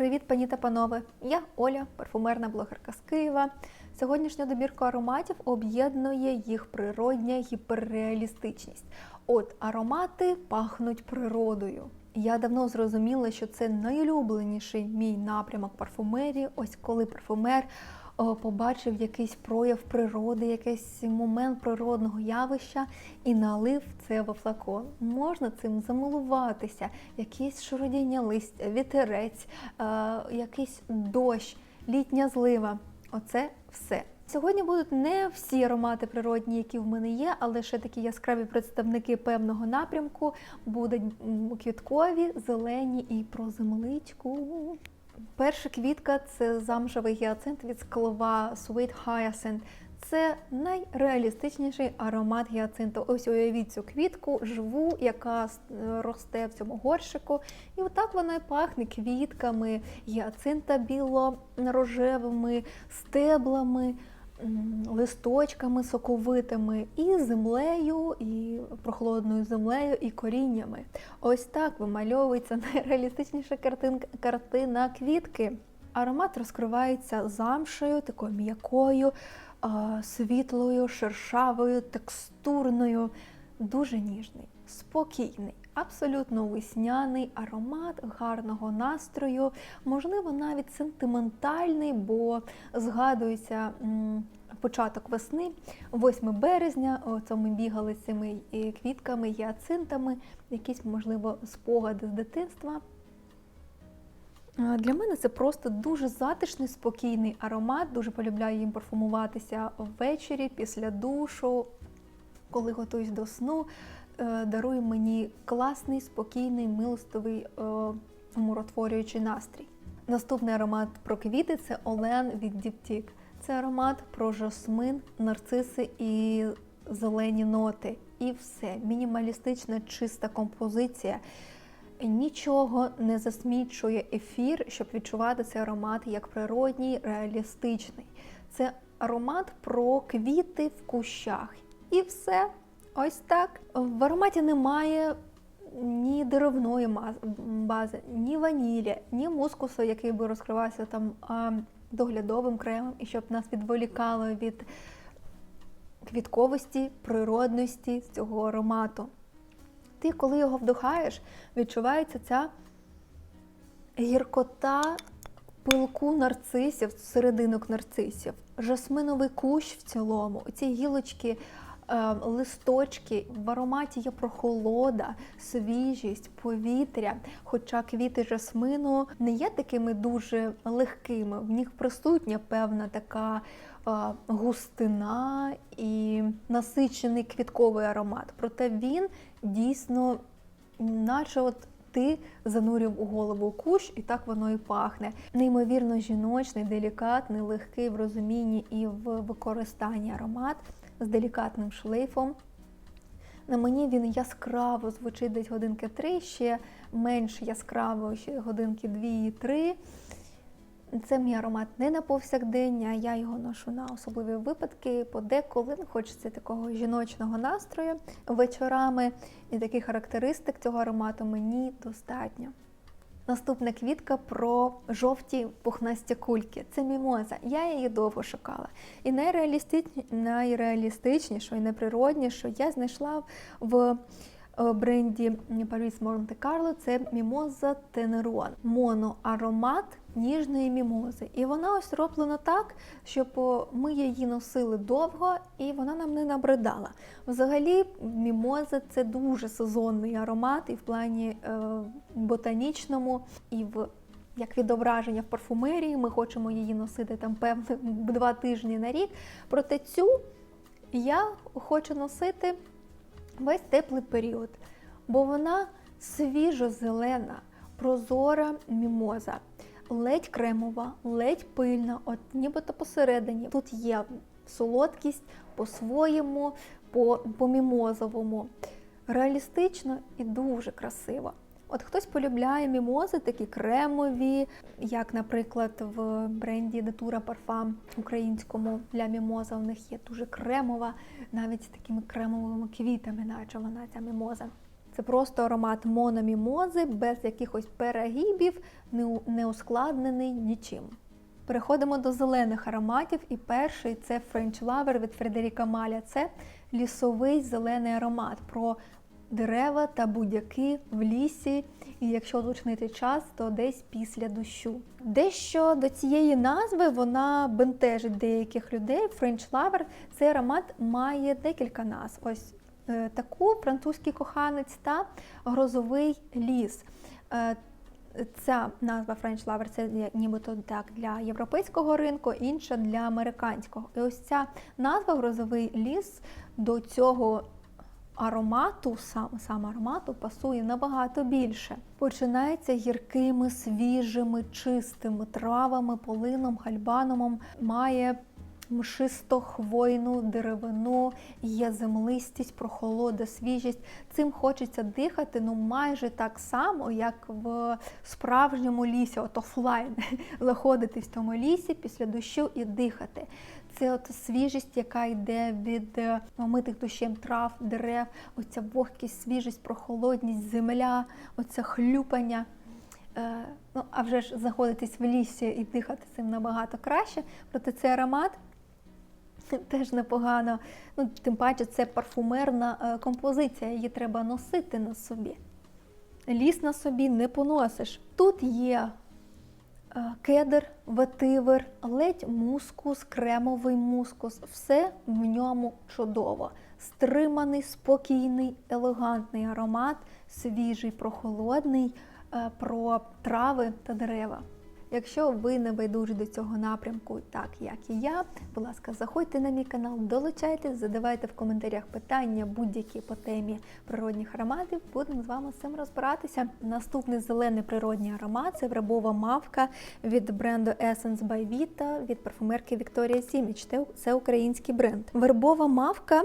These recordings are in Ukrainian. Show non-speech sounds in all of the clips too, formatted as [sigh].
Привіт, пані та панове! Я Оля, парфумерна блогерка з Києва. Сьогоднішня добірка ароматів об'єднує їх природня гіперреалістичність. От аромати пахнуть природою. Я давно зрозуміла, що це найулюбленіший мій напрямок парфумерії. Ось коли парфумер побачив якийсь прояв природи, якийсь момент природного явища і налив це во флакон. Можна цим замилуватися, якісь шуродіння листя, вітерець, е, якийсь дощ, літня злива. Оце все. Сьогодні будуть не всі аромати природні, які в мене є, але ще такі яскраві представники певного напрямку будуть квіткові, зелені і про земличку. Перша квітка це замшевий гіацинт від склова Sweet Hyacinth. Це найреалістичніший аромат гіацинту. Ось уявіть цю квітку живу, яка е, росте в цьому горщику. І отак вона і пахне квітками, гіацинта біло-рожевими, стеблами, листочками соковитими, і землею, і прохолодною землею, і коріннями. Ось так вимальовується [laughs] найреалістичніша картинка, картина квітки. Аромат розкривається замшею, такою м'якою, світлою, шершавою, текстурною, дуже ніжний, спокійний, абсолютно весняний аромат гарного настрою, можливо, навіть сентиментальний, бо згадується початок весни, 8 березня. Оце ми бігали з цими е, квітками, гіацинтами, якісь, можливо, спогади з дитинства. Для мене це просто дуже затишний, спокійний аромат. Дуже полюбляю їм парфумуватися ввечері, після душу, коли готуюсь до сну. Е, Дарує мені класний, спокійний, милостивий, е, умиротворюючий настрій. Наступний аромат про квіти це Олен від Діптік. Це аромат про жасмин, нарциси і зелені ноти. І все. Мінімалістична, чиста композиція. Нічого не засмічує ефір, щоб відчувати цей аромат як природній, реалістичний. Це аромат про квіти в кущах. І все. Ось так. В ароматі немає ні деревної бази, ні ванілі, ні мускусу, який би розкривався там доглядовим кремом, і щоб нас відволікало від квітковості, природності цього аромату. Ти, коли його вдихаєш, відчувається ця гіркота пилку нарцисів, серединок нарцисів, жасминовий кущ в цілому, ці гілочки, листочки, в ароматі є прохолода, свіжість, повітря. Хоча квіти жасмину не є такими дуже легкими, в них присутня певна така е, густина і насичений квітковий аромат. Проте він дійсно, наче от ти занурив у голову кущ, і так воно і пахне. Неймовірно жіночний, делікатний, легкий в розумінні і в використанні аромат з делікатним шлейфом. На мені він яскраво звучить десь годинки три, ще менш яскраво, ще годинки дві-три. Це мій аромат не на повсякдення, я його ношу на особливі випадки, подеколи хочеться такого жіночного настрою вечорами, і таких характеристик цього аромату мені достатньо. Наступна квітка про жовті пухнасті кульки. Це мімоза. Я її довго шукала. І найреалістичнішою, і найприроднішою я знайшла в бренді Paris Monte Carlo. Це мімоза Тенерон. Моноаромат ніжної мімози. І вона ось роблена так, щоб ми її носили довго і вона нам не набридала. Взагалі, мімоза це дуже сезонний аромат і в плані е, ботанічному, і в як відображення в парфумерії. Ми хочемо її носити там певно [laughs] два тижні на рік. Проте цю я хочу носити весь теплий період, бо вона свіжо-зелена, прозора мімоза, ледь кремова, ледь пильна, от нібито посередині. Тут є солодкість по-своєму, по, по-мімозовому. Реалістично і дуже красиво. От хтось полюбляє мімози, такі кремові, як, наприклад, в бренді Natura Parfum українському для мімоза у них є дуже кремова, навіть з такими кремовими квітами, наче вона ця мімоза. Це просто аромат мономімози, без якихось перегибів, не ускладнений нічим. Переходимо до зелених ароматів, і перший це French Lover від Фредеріка Маля. Це лісовий зелений аромат про дерева та будяки в лісі. І якщо уточнити час, то десь після дощу. Дещо до цієї назви вона бентежить деяких людей. French Lover цей аромат має декілька назв. Ось е, таку французький коханець та грозовий ліс. Е, Ця назва French Lover це нібито так для європейського ринку, інша для американського. І ось ця назва грозовий ліс до цього аромату, сам, сам аромату пасує набагато більше. Починається гіркими, свіжими, чистими травами, полином, гальбанумом, має мшисто хвойну деревину, є землистість, прохолода, свіжість. Цим хочеться дихати ну майже так само, як в справжньому лісі, от офлайн, [laughs] заходити в тому лісі після дощу і дихати. Це от свіжість, яка йде від е, омитих дощем трав, дерев, оця вогкість, свіжість, прохолодність, земля, оце хлюпання. Е, ну, а вже ж знаходитись в лісі і дихати цим набагато краще. Проте цей аромат [laughs] теж непогано. Ну, тим паче, це парфумерна е, композиція, її треба носити на собі. Ліс на собі не поносиш. Тут є кедр, ветивер, ледь мускус, кремовий мускус. Все в ньому чудово. Стриманий, спокійний, елегантний аромат, свіжий, прохолодний, е, про трави та дерева. Якщо ви не байдужі до цього напрямку, так як і я, будь ласка, заходьте на мій канал, долучайтесь, задавайте в коментарях питання будь-які по темі природних ароматів. Будемо з вами з цим розбиратися. Наступний зелений природний аромат це вербова мавка від бренду Essence by Vita від парфумерки Image. Це- Це український бренд. Вербова мавка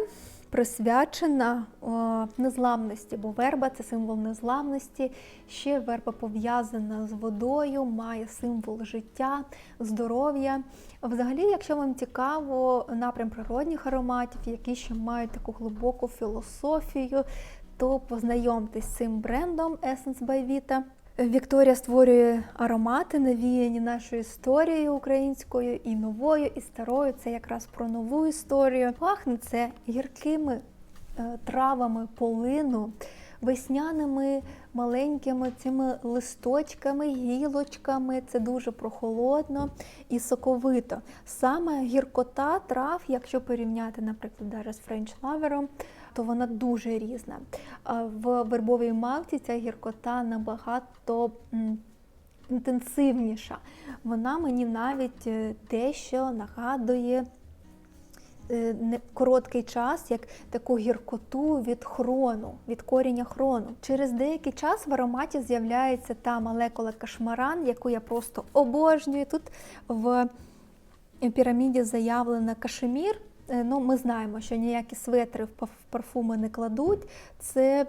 присвячена о, незламності, бо верба це символ незламності. Ще верба пов'язана з водою, має символ життя, здоров'я. Взагалі, якщо вам цікаво напрям природних ароматів, які ще мають таку глибоку філософію, то познайомтесь з цим брендом Essence by Vita. Вікторія створює аромати, навіяні нашою історією українською, і новою, і старою. Це якраз про нову історію. Пахне це гіркими е, травами полину, весняними маленькими цими листочками, гілочками. Це дуже прохолодно і соковито. Саме гіркота трав, якщо порівняти, наприклад, з Lover, то вона дуже різна. В вербовій мавці ця гіркота набагато інтенсивніша. Вона мені навіть е, дещо нагадує е, короткий час, як таку гіркоту від хрону, від коріння хрону. Через деякий час в ароматі з'являється та молекула кашмаран, яку я просто обожнюю. Тут в піраміді заявлено кашемір. Е, Ну, ми знаємо, що ніякі светри в парфуми не кладуть. Це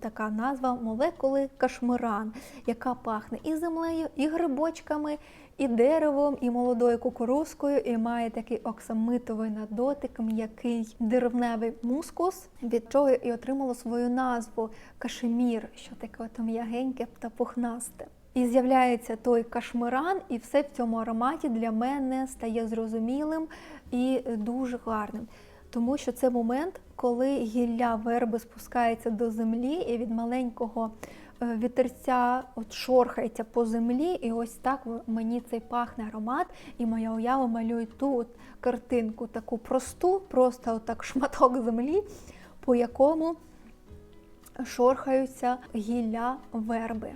така назва молекули кашмиран, яка пахне і землею, і грибочками, і деревом, і молодою кукурузкою, і має такий оксамитовий на дотик, м'який деревневий мускус, від чого і отримало свою назву кашемір, що таке м'ягеньке та пухнасте. І з'являється той кашмиран, і все в цьому ароматі для мене стає зрозумілим і дуже гарним. Тому що це момент, коли гілля верби спускається до землі, і від маленького е, вітерця от шорхається по землі, і ось так мені цей пахне аромат, і моя уява малює ту от картинку, таку просту, просто отак шматок землі, по якому шорхаються гілля верби.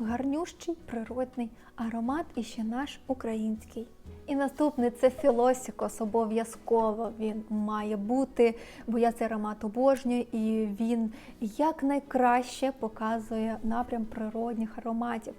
Гарнющий природний аромат і ще наш український. І наступний це філосікос, обов'язково він має бути, бо я цей аромат обожнюю, і він якнайкраще показує напрям природних ароматів.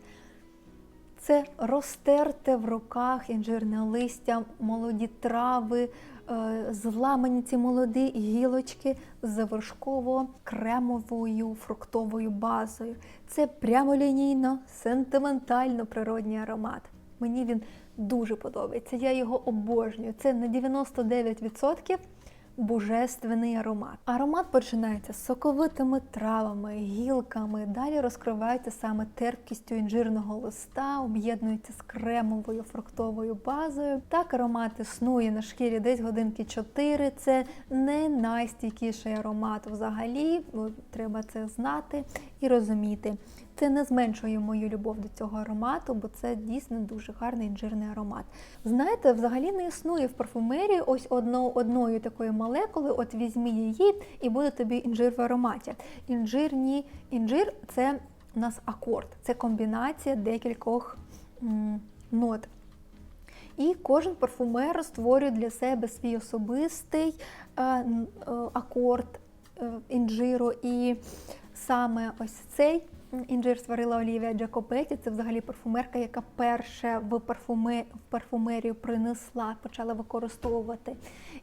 Це розтерте в руках інжирне листя, молоді трави, е, зламані ці молоді гілочки з вершково-кремовою фруктовою базою. Це прямолінійно, сентиментально природній аромат. Мені він дуже подобається. Я його обожнюю. Це на 99% божественний аромат. Аромат починається з соковитими травами, гілками. Далі розкривається саме терпкістю інжирного листа, об'єднується з кремовою фруктовою базою. Так аромат існує на шкірі десь годинки 4. Це не найстійкіший аромат взагалі. Треба це знати і розуміти. Це не зменшує мою любов до цього аромату, бо це дійсно дуже гарний інжирний аромат. Знаєте, взагалі не існує в парфумерії ось одно, одної такої молекули, от візьми її і буде тобі інжир в ароматі. Інжирні, інжир це у нас акорд, це комбінація декількох м, нот. І кожен парфумер створює для себе свій особистий е, е, акорд е, інжиру. І саме ось цей інжир створила Олівія Джакопеті. Це взагалі парфумерка, яка перша в, парфуме, в парфумерію принесла, почала використовувати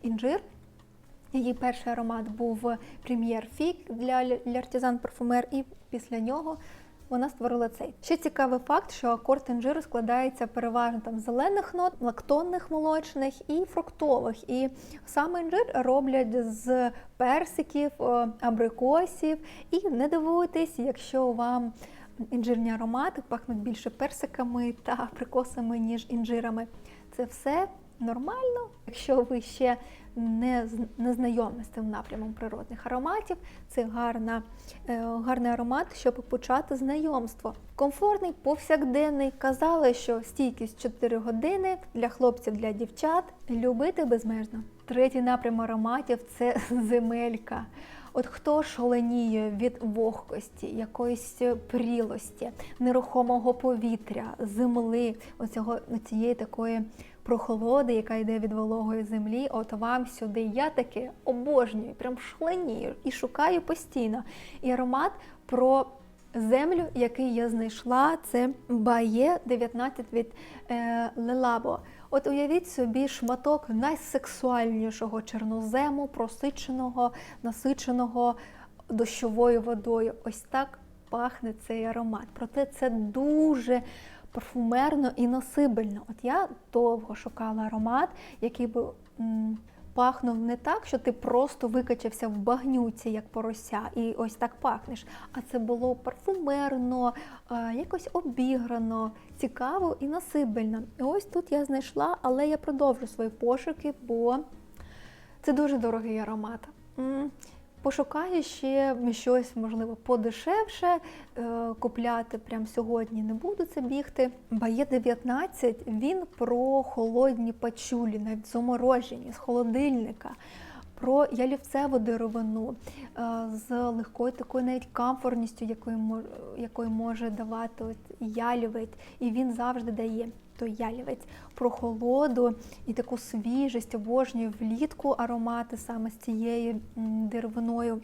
інжир. Її перший аромат був прем'єр Фік для L'Artisan Парфумер, і після нього вона створила цей. Ще цікавий факт, що акорд інжиру складається переважно там зелених нот, лактонних молочних і фруктових. І саме інжир роблять з персиків, е, абрикосів. І не дивуйтесь, якщо вам інжирні аромати пахнуть більше персиками та абрикосами, ніж інжирами. Це все нормально. Якщо ви ще не, не знайомі з цим напрямом природних ароматів, це гарна, е, гарний аромат, щоб почати знайомство. Комфортний, повсякденний. Казали, що стійкість 4 години для хлопців, для дівчат. Любити безмежно. Третій напрям ароматів це [laughs] земелька. От хто шаленіє від вогкості, якоїсь прілості, нерухомого повітря, земли, оцього цієї такої прохолоди, яка йде від вологої землі, от вам сюди. Я таки обожнюю, прям шаленію і шукаю постійно. І аромат про землю, який я знайшла, це Бає 19 від е, Лелабо. От уявіть собі шматок найсексуальнішого чорнозему, просиченого, насиченого дощовою водою. Ось так пахне цей аромат. Проте це дуже парфумерно і носибельно. От я довго шукала аромат, який би пахнув не так, що ти просто викачався в багнюці, як порося, і ось так пахнеш. А це було парфумерно, якось обіграно, цікаво і насибельно. І ось тут я знайшла, але я продовжу свої пошуки, бо це дуже дорогий аромат. М, Пошукаю ще щось, можливо, подешевше. Е, Купляти прямо сьогодні не буду це бігти. Бає 19 він про холодні пачулі, навіть заморожені з холодильника. Про ялівцеву деревину е, з легкою такою навіть комфортністю, якою мож- якою може давати ялівець, і він завжди дає той ялівець про холоду і таку свіжість, обожнюю влітку аромати саме з цією деревиною.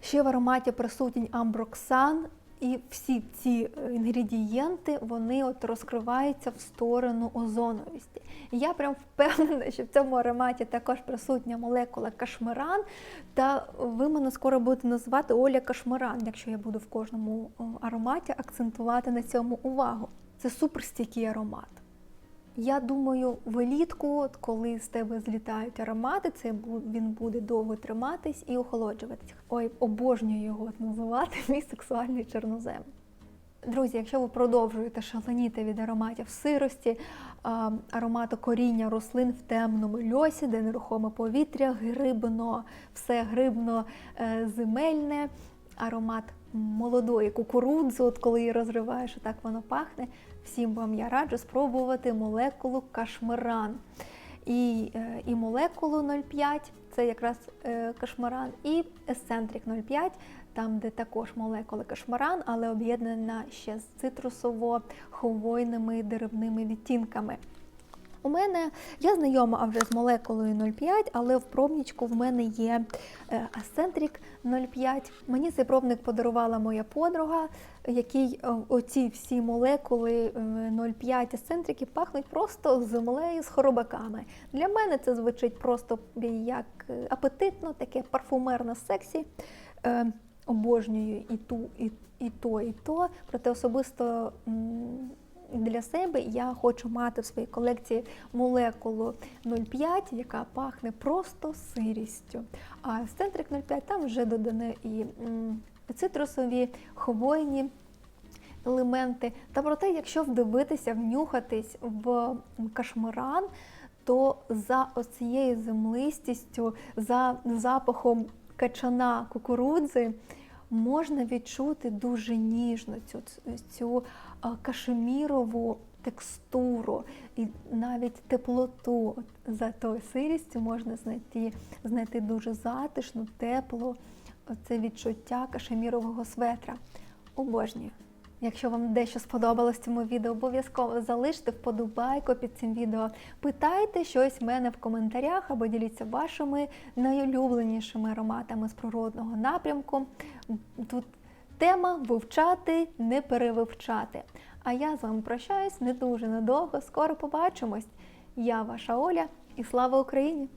Ще в ароматі присутній амброксан, і всі ці е, інгредієнти вони от розкриваються в сторону озоновості. І я прям впевнена, що в цьому ароматі також присутня молекула кашмиран. Та ви мене скоро будете називати Оля Кашмиран, якщо я буду в кожному ароматі акцентувати на цьому увагу. Це суперстійкий аромат. Я думаю, влітку, коли з тебе злітають аромати, це він буде довго триматись і охолоджуватись. Ой, обожнюю його називати [laughs] мій сексуальний чорнозем. Друзі, якщо ви продовжуєте шаленіти від ароматів сирості, аромату коріння рослин в темному льосі, де нерухоме повітря, грибно, все грибно е, аромат молодої кукурудзи, от коли її розриваєш, так воно пахне. Всім вам я раджу спробувати молекулу кашмиран. І, е, і молекулу 0,5 це якраз е, кашмаран, і есцентрик 0,5, там, де також молекула кашмаран, але об'єднана ще з цитрусово-хвойними деревними відтінками. У мене я знайома вже з молекулою 0,5, але в пробничку в мене є е, Асцентрик 0,5. Мені цей пробник подарувала моя подруга, якій е, оці всі молекули е, 0,5 асцентрики пахнуть просто землею з хоробаками. Для мене це звучить просто як е, апетитно, таке парфумерно сексі. Е, Обожнюю і ту, і, і то, і то. Проте особисто м, для себе я хочу мати в своїй колекції молекулу 0,5, яка пахне просто сирістю. А в центрик 0,5 там вже додано і цитрусові, хвойні елементи. Та проте, якщо вдивитися, внюхатись в кашмиран, то за оцією землистістю, за запахом качана кукурудзи можна відчути дуже ніжно цю, цю кашемірову текстуру і навіть теплоту. За тою сирістю можна знайти, знайти дуже затишну, теплу, це відчуття кашемірового светра. Обожнюю. Якщо вам дещо сподобалось цьому відео, обов'язково залиште вподобайку під цим відео. Питайте щось в мене в коментарях або діліться вашими найулюбленішими ароматами з природного напрямку. Тут тема вивчати, не перевивчати. А я з вами прощаюсь не дуже надовго. Скоро побачимось. Я ваша Оля і слава Україні!